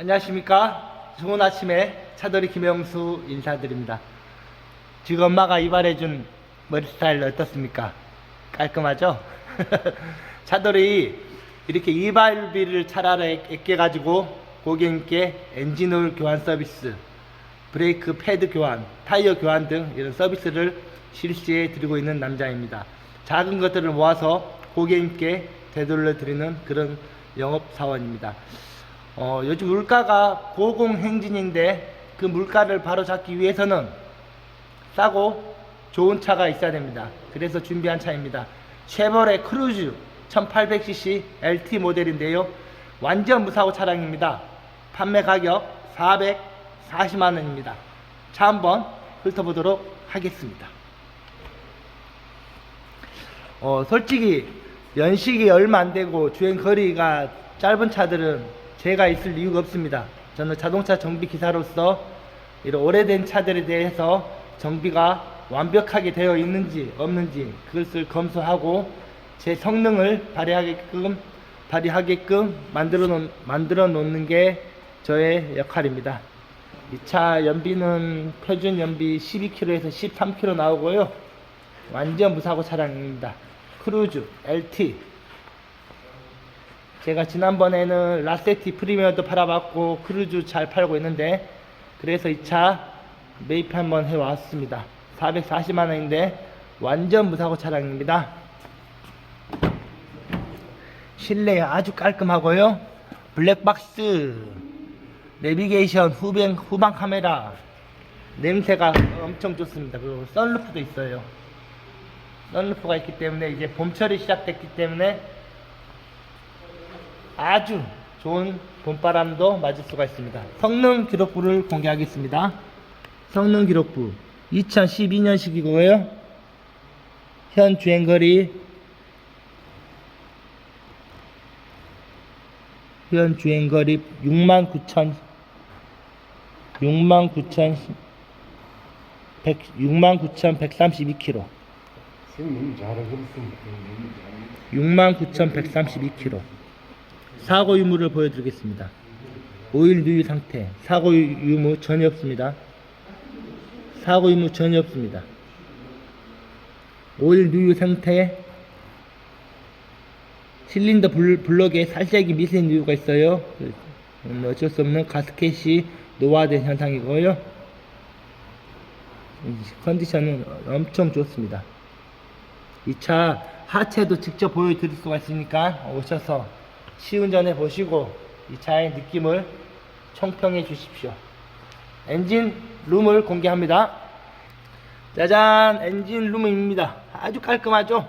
안녕하십니까. 좋은 아침에 차돌이 김영수 인사드립니다. 지금 엄마가 이발해준 머리 스타일 어떻습니까? 깔끔하죠? 차돌이 이렇게 이발비를 차라리 아껴가지고 고객님께 엔진오일 교환 서비스, 브레이크 패드 교환, 타이어 교환 등 이런 서비스를 실시해 드리고 있는 남자입니다. 작은 것들을 모아서 고객님께 되돌려 드리는 그런 영업 사원입니다. 어, 요즘 물가가 고공행진인데 그 물가를 바로잡기 위해서는 싸고 좋은 차가 있어야 됩니다. 그래서 준비한 차입니다. 쉐보레 크루즈 1800cc LT 모델인데요. 완전 무사고 차량입니다. 판매 가격 440만 원입니다. 차 한번 훑어보도록 하겠습니다. 어, 솔직히 연식이 얼마 안 되고 주행 거리가 짧은 차들은 제가 있을 이유가 없습니다. 저는 자동차 정비 기사로서 이런 오래된 차들에 대해서 정비가 완벽하게 되어 있는지 없는지 그것을 검수하고 제 성능을 발휘하게끔 발휘하게끔 만들어 놓, 만들어 놓는 게 저의 역할입니다. 이 차 연비는 표준 연비 12km에서 13km 나오고요. 완전 무사고 차량입니다. 크루즈 LT 제가 지난번에는 라세티 프리미어도 팔아봤고 크루즈 잘 팔고 있는데 그래서 이 차 매입 한번 해왔습니다. 440만원인데 완전 무사고 차량입니다. 실내 아주 깔끔하고요. 블랙박스 내비게이션 후방, 후방 카메라 냄새가 엄청 좋습니다. 그리고 썬루프도 있어요. 썬루프가 있기 때문에 이제 봄철이 시작됐기 때문에 아주 좋은 봄바람도 맞을 수가 있습니다. 성능 기록부를 공개하겠습니다. 성능 기록부 2012년식이고요. 현 주행거리 현 주행거리 69,000 69,000 69,132km 선생님 잘하셨습니다. 69,132km 사고 유무를 보여드리겠습니다. 오일 누유 상태 사고 유무 전혀 없습니다. 사고 유무 전혀 없습니다. 오일 누유 상태 실린더 불, 블럭에 살짝이 미세 누유가 있어요. 음, 어쩔 수 없는 가스켓이 노화된 현상이고요. 이 컨디션은 엄청 좋습니다. 이 차 하체도 직접 보여드릴 수가 있으니까 오셔서 시운전해 보시고 이 차의 느낌을 총평해 주십시오. 엔진 룸을 공개합니다. 짜잔 엔진 룸입니다. 아주 깔끔하죠?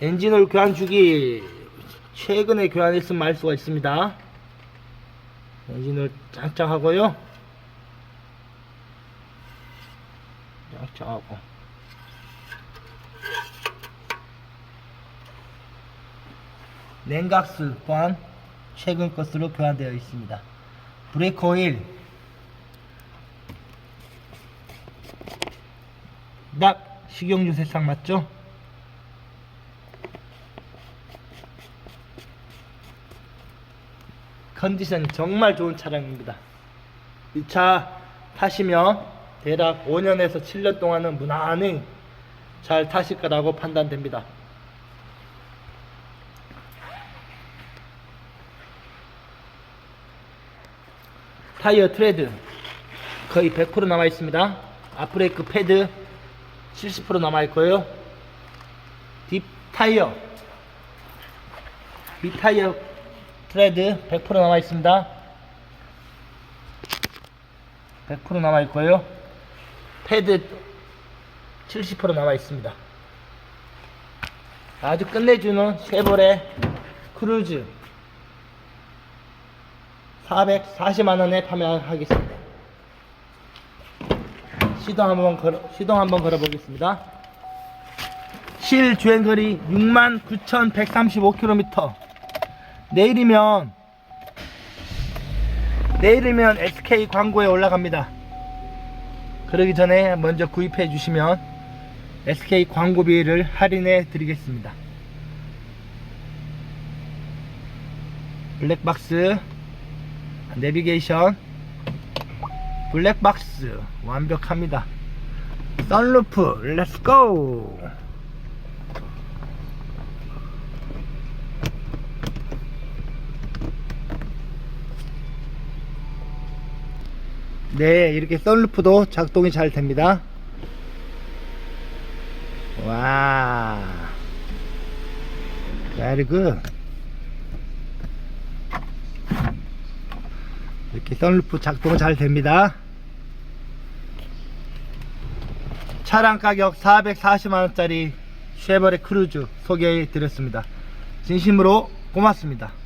엔진을 교환 주기 최근에 교환했으면 알 수가 있습니다. 엔진을 짱짱하고요. 짱짱하고 냉각수 또한 최근 것으로 교환되어 있습니다. 브레이크 오일 딱 식용유 세상 맞죠? 컨디션 정말 좋은 차량입니다. 이 차 타시면 대략 5년에서 7년 동안은 무난히 잘 타실 거라고 판단됩니다. 타이어 트레드 거의 100% 남아 있습니다. 앞브레이크 패드 70% 남아 있고요. 뒷 타이어 밑 타이어 트레드 100% 남아 있습니다. 100% 남아 있고요. 패드 70% 남아 있습니다. 아주 끝내주는 쉐보레 크루즈 440만원에 판매하겠습니다. 시동 한번 걸어, 시동 한번 걸어보겠습니다. 실 주행거리 69,135km. 내일이면, 내일이면 SK 광고에 올라갑니다. 그러기 전에 먼저 구입해 주시면 SK 광고비를 할인해 드리겠습니다. 블랙박스 내비게이션 블랙박스 완벽합니다. 썬루프 렛츠고! 네 이렇게 썬루프도 작동이 잘 됩니다. 와. Very good 이렇게 썬루프 작동 잘 됩니다. 차량 가격 440만원짜리 쉐보레 크루즈 소개해 드렸습니다. 진심으로 고맙습니다